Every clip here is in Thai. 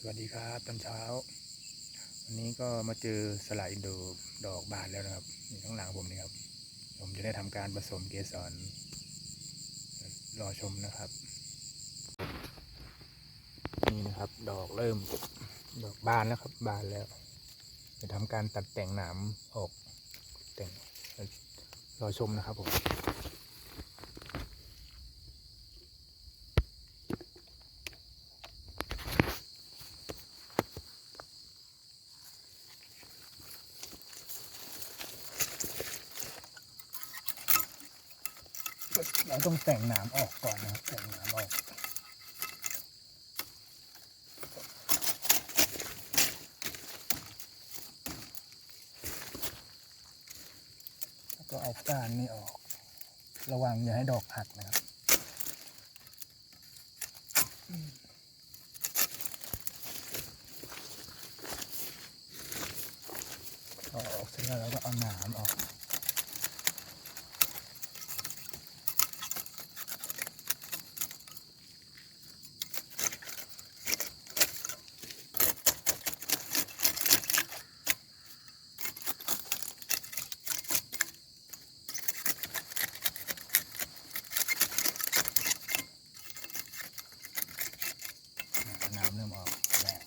สวัสดีครับตอนเช้า วันนี้ก็มาเจอสลายอินโดดอกบานแล้วนะครับนี่ข้างหลังผมนี่ครับ ผมจะได้ทำการผสมเกสรรอชมนะครับ นี่นะครับดอกเริ่มดอกบานแล้วครับ บานแล้ว จะทำการตัดแต่งหนามออกแต่งรอชมนะครับผม เรา ต้องแต่งหนามออกก่อนนะครับแต่งหนามออกแล้วก็เอาก้านนี่ออก ระวังอย่าให้ดอกหักนะครับอออกเสร็จแล้วเราก็เอาหนามออก น้ำเริ่มออกแล้ว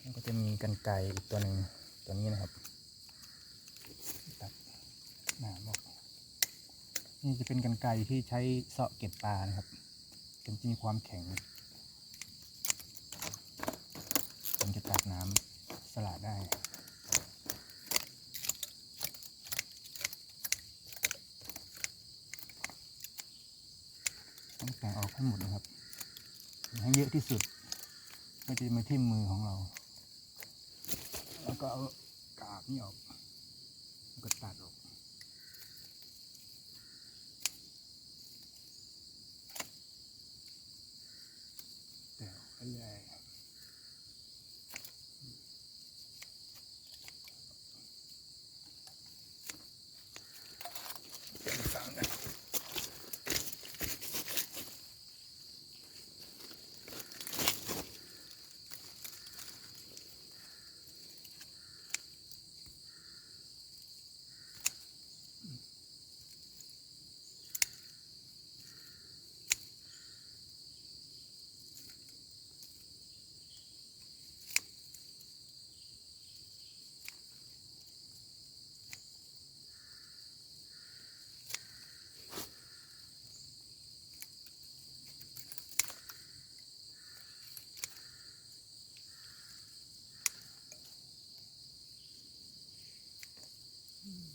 แล้วก็ จะมีกันไกอีกตัวหนึ่งตัวนี้นะครับตัดน้ำออกนี่จะเป็นกันไกที่ใช้เสาะเก็บปลานะครับมันจะมีความแข็งผมจะตัดน้ำสลัดได้ต้องแต่งออกให้หมดนะครับให้เยอะที่สุดก็จะมาทิ่มมือของเรา แล้วก็เอากากนี่ออกแล้วก็ตัดออก แต่ออกไปเลยเดี๋ยวฟังนะ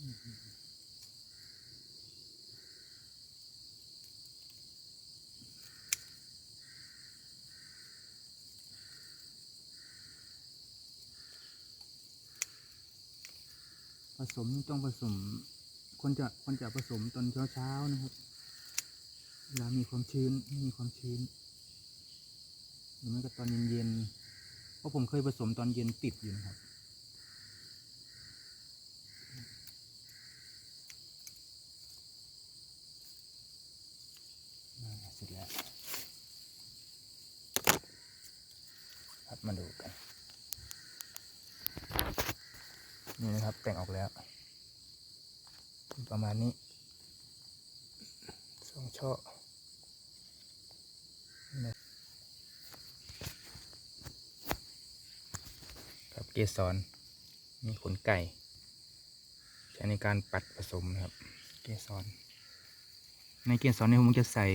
ผสมต้องผสมควรจะควรจะผสมตอนเช้าเช้านะครับเวลามีความชื้นไม่มีความชื้นหรือไม่ก็ตอนเย็นๆเพราะผมเคยผสมตอนเย็นติดอยู่นะครับ อ่าเสร็จแล้ว ครับ มาดูกัน นี่นะครับแต่งออกแล้ว ประมาณนี้สองช่อครับเกสรมีขนไก่ ใช้ในการปัดผสมนะครับ เกสรในเกสรเนี่ยผมจะใส่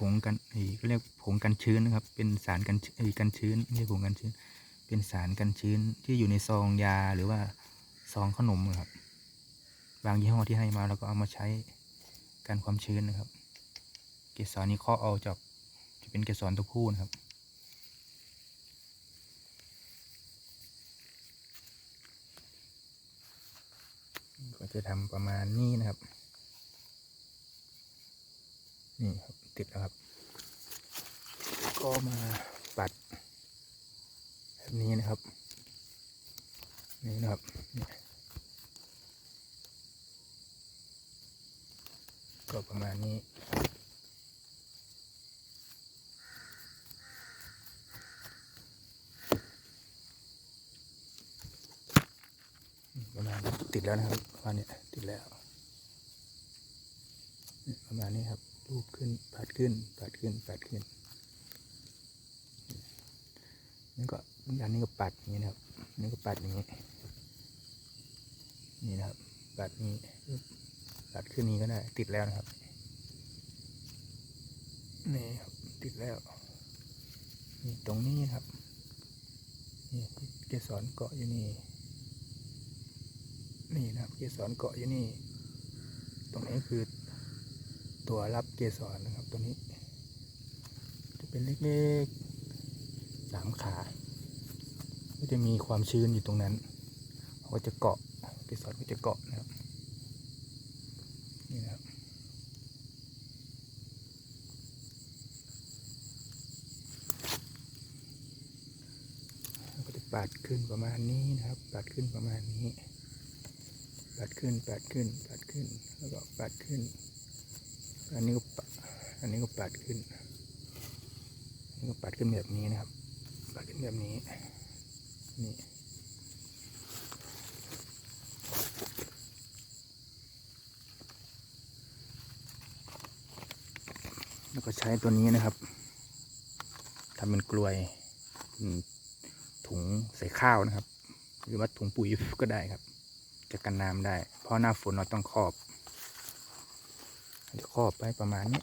ผงกันเอ้ก็เรียกผงกันชื้นนะครับ เป็นสารกันเอ้กันชื้นไม่ใช่ผงกันชื้น เป็นสารกันชื้นที่อยู่ในซองยาหรือว่าซองขนมนะครับ บางยี่ห้อที่ให้มาเราก็เอามาใช้กันความชื้นนะครับ เกสรนี้เคาเอาจากจะเป็นเกสรตัวผู้นะครับก็จะทำประมาณนี้นะครับ นี่ครับ ติดแล้ครับ ก็มาปัด แบบนี้นะครับ นี่นะครับก็ประมาณนี้ประมาณติดแล้วนะครับประมาณนี้ติดแล้ว ประมาณนี้ครับ รูปขึ้นปัดขึ้นปัดขึ้นปัดขึ้นนี่ก็อันนี้ก็ปัดอย่างนี้นะครับนี่ก็ปัดอย่างนี้นี่นะครับปัดนี้ปัดขึ้นนี้ก็ได้ ติดแล้วนะครับนี่ครับติดแล้วนี่ตรงนี้ครับนี่เกสรเกาะอยู่นี่นี่นะครับเกสรเกาะอยู่นี่ ตรงนี้คือ ตัวรับเกสรนะครับตัวนี้ จะเป็นเล็กๆสามขา ก็จะมีความชื้นอยู่ตรงนั้นเขาก็จะเกาะเกสรก็จะเกาะนะครับนี่นะครับก็จะปาดขึ้นประมาณนี้นะครับปาดขึ้นประมาณนี้ปัดขึ้นปัดขึ้นปัดขึ้น แล้วก็ปัดขึ้น อันนี้ก็ปะอันนี้ก็ปัดขึ้นอันนี้ก็ปัดขึ้นแบบนี้นะครับ ปัดขึ้นแบบนี้ นี่แล้วก็ใช้ตัวนี้นะครับทำเป็นกลวยถุงใส่ข้าวนะครับ หรือว่าถุงปุ๋ยก็ได้ครับ จะกันน้ำได้ เพราะหน้าฝนเราต้องครอบ เดี๋ยวครอบไปประมาณนี้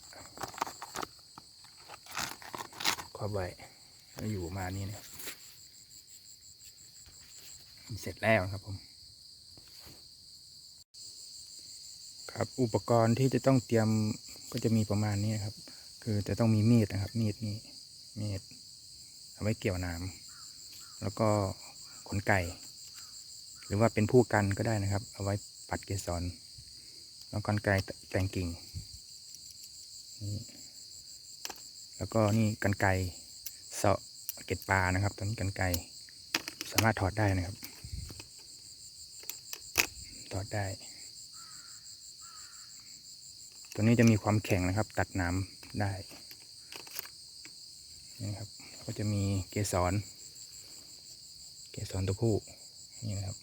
ครอบไว้แล้วอยู่ประมาณนี้นะครับเสร็จแล้วครับผม ครับอุปกรณ์ที่จะต้องเตรียมก็จะมีประมาณนี้ครับ คือจะต้องมีมีดนะครับ มีดนี่มีดเอาไว้เกี่ยวน้ำแล้วก็ขนไก่ หรือว่าเป็นผู้กันก็ได้นะครับ เอาไว้ปัดเกสรแล้วกันไกรแต่งกิ่ง แล้วก็นี่กันไกเสาะเก็ดปลานะครับตัวนี้กันไกสามารถถอดได้นะครับ ถอดได้ ตัวนี้จะมีความแข็งนะครับ ตัดน้ำได้นี่ครับก็จะมีเกสร เกสรตัวผู้นี่นะครับ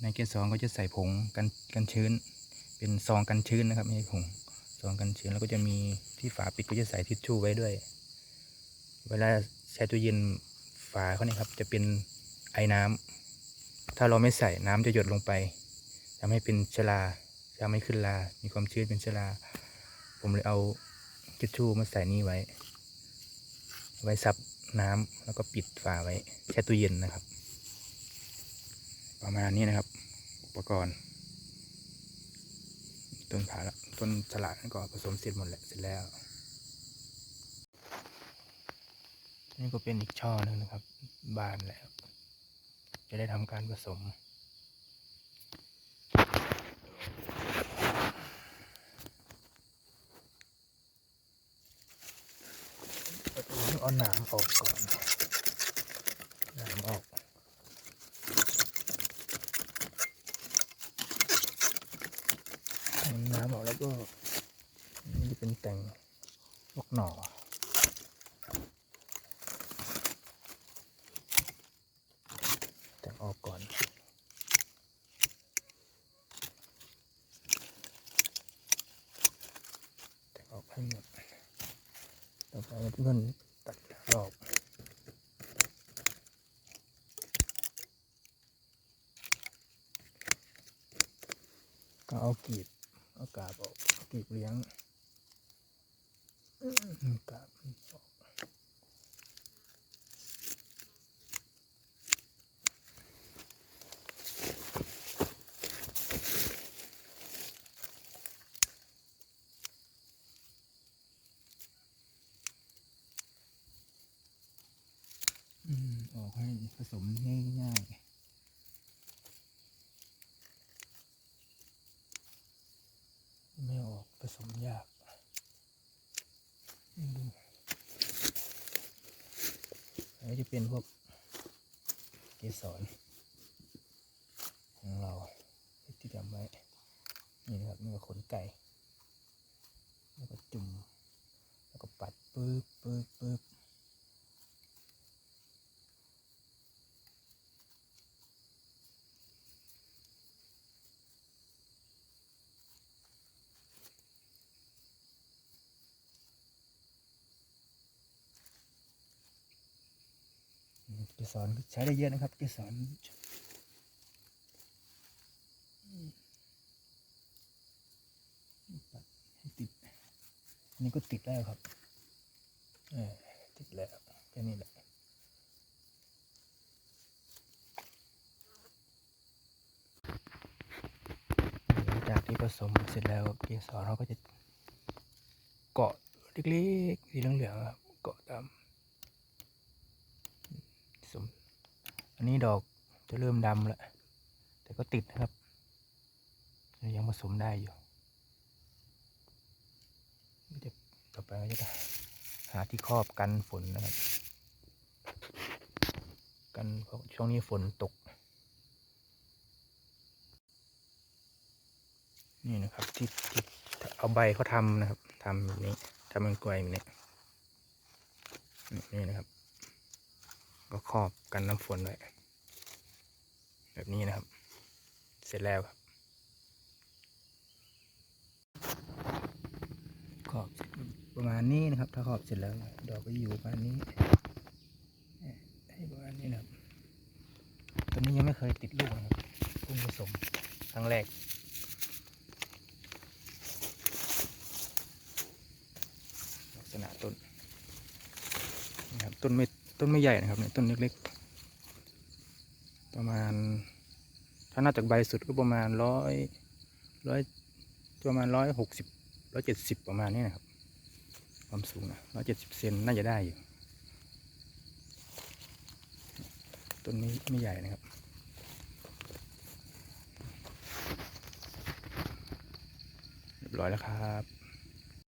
ในเกสรก็จะใส่ผงกันกันชื้น เป็นซองกันชื้นนะครับไม่ใช่ผง ซองกันชื้นแล้วก็จะมีที่ฝาปิดก็จะใส่ทิชชู่ไว้ด้วย เวลาใช้ตู้เย็นฝาเขาเนี่ยครับ จะเป็นไอ้น้ำถ้าเราไม่ใส่น้ำจะหยดลงไปทำให้เป็นชลาจะไม่ขึ้นลา มีความชื้นเป็นชลา ผมเลยเอาทิชชู่มาใส่นี่ไว้ ไว้ซับน้ำแล้วก็ปิดฝาไว้ แช่ตู้เย็นนะครับ ประมาณนี้นะครับ อุปกรณ์ ต้นผาละ ต้นฉลาดก็ผสมเสร็จหมดแหละเสร็จแล้ว นี่ก็เป็นอีกช่อหนึ่งนะครับ บานแล้ว จะได้ทำการผสมเอาหนามออกก่อนหนามออก น้ำออกแล้วก็นี่จะเป็น แต่งพวกหน่อแต่งออกก่อนแต่งออกให้หมดต่อไปเพื่อนตัดรอบก็เอากีบเอากาบออกเอากีบเลี้ยง อืมกาบออกออกให้ผสมง่ายๆไม่ออกผสมยากอืมอันนี้จะ เป็นพวกเกสรของเราที่ทำไว้นี่นะครับนี่ก็ขนไก่แล้วก็จุ่มแล้วก็ปัดปึ๊บปึ๊บปึ๊บ เกสรใช้ได้เยอะนะครับเกสรติดนนี้ก็ติดแล้วครับเออติดแล้วแค่นี้แหละหลังจากที่ผสมเสร็จแล้วเกสรเราก็จะเกาะเล็กๆสีเหลืองๆครับเกาะตามสม อันนี้ดอกจะเริ่มดำแล้ว แต่ก็ติดนะครับ ยังผสมได้อยู่จะต่อไปก็จะหาที่ครอบกันฝนนะครับ กันเพราะช่วงนี้ฝนตก นี่นะครับที่ที่เอาใบเขาทำนะครับทำแบบนี้ทำเป็นกลวยแบบนี้นี่นะครับ ก็ครอบกันน้ำฝนไว้แบบนี้นะครับ เสร็จแล้วครับขอบประมาณนี้นะครับ ถ้าขอบเสร็จแล้ว ดอกก็อยู่ประมาณนี้ให้ประมาณนี้นะครับตัวนี้ยังไม่เคยติดลูกนะครับพิ่งผสมครั้งแรกลักษณะต้นนะครับต้นไม่ ต้นไม่ใหญ่นะครับเนี่ยต้นเล็กๆ ประมาณ ถ้าน่าจากใบสุดก็ประมาณร้อยร้อยประมาณร้อยหกสิบร้อยเจ็ดสิบประมาณนี้นะครับ ความสูงนะร้อยเจ็ดสิบเซนน่าจะได้อยู่ ต้นไม่ไม่ใหญ่นะครับเรียบร้อยแล้วครับ